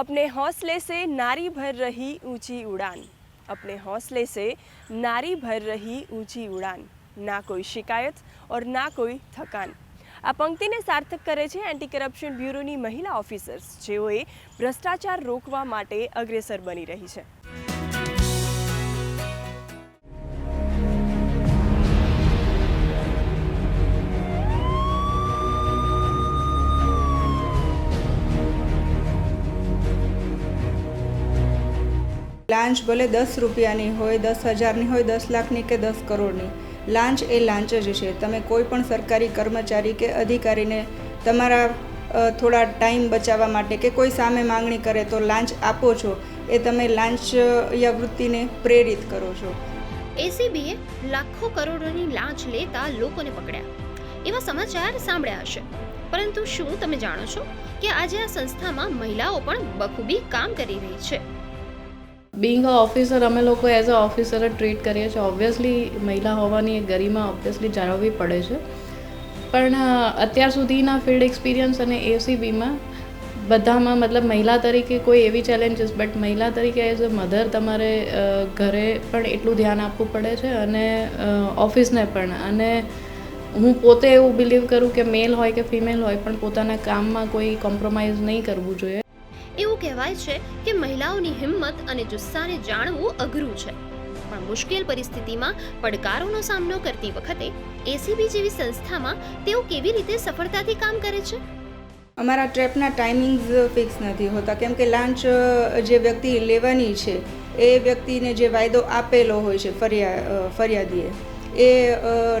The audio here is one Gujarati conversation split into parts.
अपने हौसले से नारी भर रही ऊंची उड़ान अपने हौसले से नारी भर रही ऊंची उड़ान ના કોઈ શિકાયત ઓર ના કોઈ થકાન આ પંક્તિને સાર્થક કરે છે એન્ટી કરપ્શન બ્યુરોની મહિલા ઓફિસર્સ જેઓએ ભ્રષ્ટાચાર રોકવા માટે અગ્રેસર બની રહી છે લાંચ ભલે દસ રૂપિયાની હોય, દસ હજારની હોય, દસ લાખની કે દસ કરોડની. લાંચ એ લાંચ જ છે. તમે કોઈ પણ સરકારી કર્મચારી કે અધિકારીને તમારા થોડા ટાઈમ બચાવવા માટે કે કોઈ સામે માંગણી કરે તો લાંચ આપો છો. એ તમે લાંચ યા વૃત્તિને પ્રેરિત કરો છો. એસીબીએ લાખો કરોડોની લાંચ લેતા લોકોને પકડ્યા. એવા સમાચાર સાંભળ્યા હશે. પરંતુ શું તમે જાણો છો કે આજે આ સંસ્થામાં મહિલાઓ પણ બખૂબી કામ કરી રહી છે? બિંગ અ ઓફિસર અમે લોકો એઝ અ ઓફિસર ટ્રીટ કરીએ છીએ. ઓબ્વિયસલી મહિલા હોવાની એક ગરિમા ઓબ્વિયસલી જાળવવી પડે છે. પણ અત્યાર સુધીના ફિલ્ડ એક્સપિરિયન્સ અને એસીબીમાં બધામાં મતલબ મહિલા તરીકે કોઈ એવી ચેલેન્જીસ બટ મહિલા તરીકે એઝ અ મધર તમારે ઘરે પણ એટલું ધ્યાન આપવું પડે છે અને ઓફિસને પણ. અને હું પોતે એવું બિલીવ કરું કે મેલ હોય કે ફિમેલ હોય પણ પોતાના કામમાં કોઈ કોમ્પ્રોમાઇઝ નહીં કરવું જોઈએ. એવું કહેવાય છે કે મહિલાઓની હિંમત અને જુસ્સાને જાણવું અઘરું છે. પણ મુશ્કેલ પરિસ્થિતિમાં પડકારોનો સામનો કરતી વખતે એસીબી જેવી સંસ્થામાં તેઓ કેવી રીતે સફળતાથી કામ કરે છે? અમારા ટ્રેપના ટાઈમિંગ્સ ફિક્સ નથી હોતા. કેમ કે લાંચ જે વ્યક્તિ લેવાની છે, એ વ્યક્તિને જે વાયદો આપેલો હોય છે ફરિયા ફરિયાદીએ એ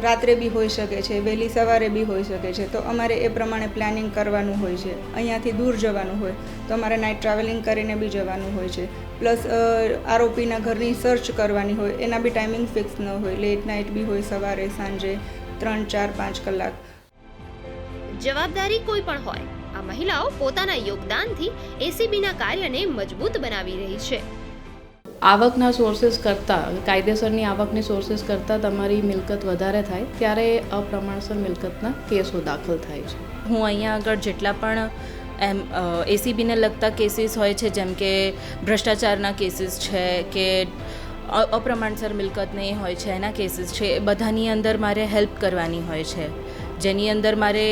રાત્રે બી હોઈ શકે છે, વહેલી સવારે બી હોઈ શકે છે. તો અમારે એ પ્રમાણે પ્લાનિંગ કરવાનું હોય છે. અહીંયાથી દૂર જવાનું હોય. તો અમારે નાઇટ ટ્રાવેલિંગ કરીને બી જવાનું હોય છે. પ્લસ આરોપીના ઘરની સર્ચ કરવાની હોય. એના બી ટાઈમિંગ ફિક્સ ન હોય. લેટ નાઇટ બી હોય સવારે, સાંજે ત્રણ, ચાર, પાંચ કલાક. જવાબદારી કોઈ પણ હોય. આ મહિલાઓ પોતાના યોગદાનથી એસીબીના કાર્યને મજબૂત બનાવી રહી છે. આવકના સોર્સિસ કરતાં, કાયદેસરની આવકની સોર્સિસ કરતાં તમારી મિલકત વધારે થાય, ત્યારે અપ્રમાણસર મિલકતના કેસો દાખલ થાય છે. હું અહીંયા આગળ જેટલા પણ એમ એસીબીને લગતા કેસીસ હોય છે, જેમ કે ભ્રષ્ટાચારના કેસીસ છે, કે અપ્રમાણસર મિલકતને એ હોય છે, એના કેસીસ છે, એ બધાની અંદર મારે હેલ્પ કરવાની હોય છે. જેની અંદર મારે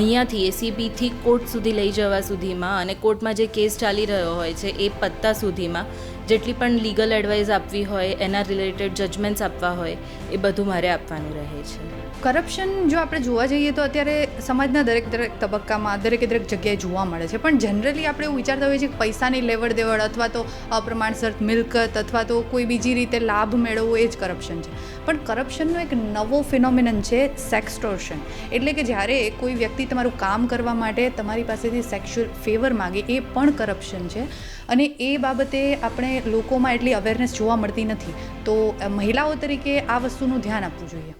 અહીંયાથી એસીબીથી કોર્ટ સુધી લઈ જવા સુધીમાં અને કોર્ટમાં જે કેસ ચાલી રહ્યો હોય છે, એ પત્તા સુધીમાં જેટલી પણ લીગલ એડવાઇસ આપવી હોય, એના રિલેટેડ જજમેન્ટ્સ આપવા હોય, એ બધું મારે આપવાનું રહે છે. કરપ્શન જો આપણે જોવા જઈએ તો અત્યારે સમાજના દરેક દરેક તબક્કામાં, દરેકે દરેક જગ્યાએ જોવા મળે છે. પણ જનરલી આપણે એવું વિચારતા હોઈએ છીએ કે પૈસાની લેવડ દેવડ અથવા તો અપ્રમાણસર મિલકત અથવા તો કોઈ બીજી રીતે લાભ મેળવવો એ જ કરપ્શન છે. પણ કરપ્શનનો એક નવો ફિનોમિનન છે સેક્સટોર્શન એટલે કે જ્યારે કોઈ વ્યક્તિ તમારું કામ કરવા માટે તમારી પાસેથી સેક્સ્યુઅલ ફેવર માગે, એ પણ કરપ્શન છે. અને એ બાબતે આપણે લોકોમાં એટલી અવેરનેસ જોવા મળતી નથી. તો મહિલાઓ તરીકે આ વસ્તુનું ધ્યાન આપવું જોઈએ.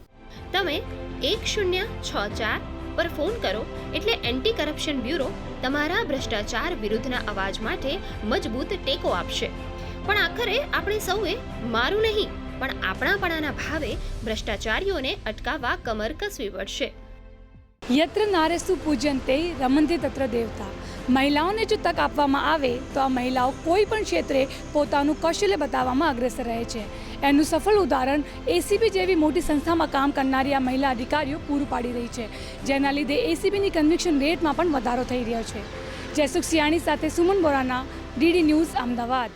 તમે એક શૂન્ય છ ચાર પર ફોન કરો, એટલે એન્ટી કરપ્શન બ્યુરો તમારા ભ્રષ્ટાચાર વિરુદ્ધના અવાજ માટે મજબૂત ટેકો આપશે. પણ આખરે આપણે સૌએ મારું નહીં. પણ આપણાપણાના ભાવે ભ્રષ્ટાચારીઓને અટકાવવા કમર કસવી પડશે. યત્ર પૂજન તે રમંતે તત્ર દેવતા. મહિલાઓને જો તક આપવામાં આવે, તો આ મહિલાઓ કોઈ પણ ક્ષેત્રે પોતાનું કૌશલ્ય બતાવવામાં અગ્રેસર રહે છે. એનું સફળ ઉદાહરણ એસીબી જેવી મોટી સંસ્થામાં કામ કરનારી આ મહિલા અધિકારીઓ પૂરું પાડી રહી છે. જેના લીધે એસીબીની કન્વિક્શન રેટમાં પણ વધારો થઈ રહ્યો છે. જયસુખ સિયાણી સાથે સુમન બોરાના ડીડી ન્યૂઝ અમદાવાદ.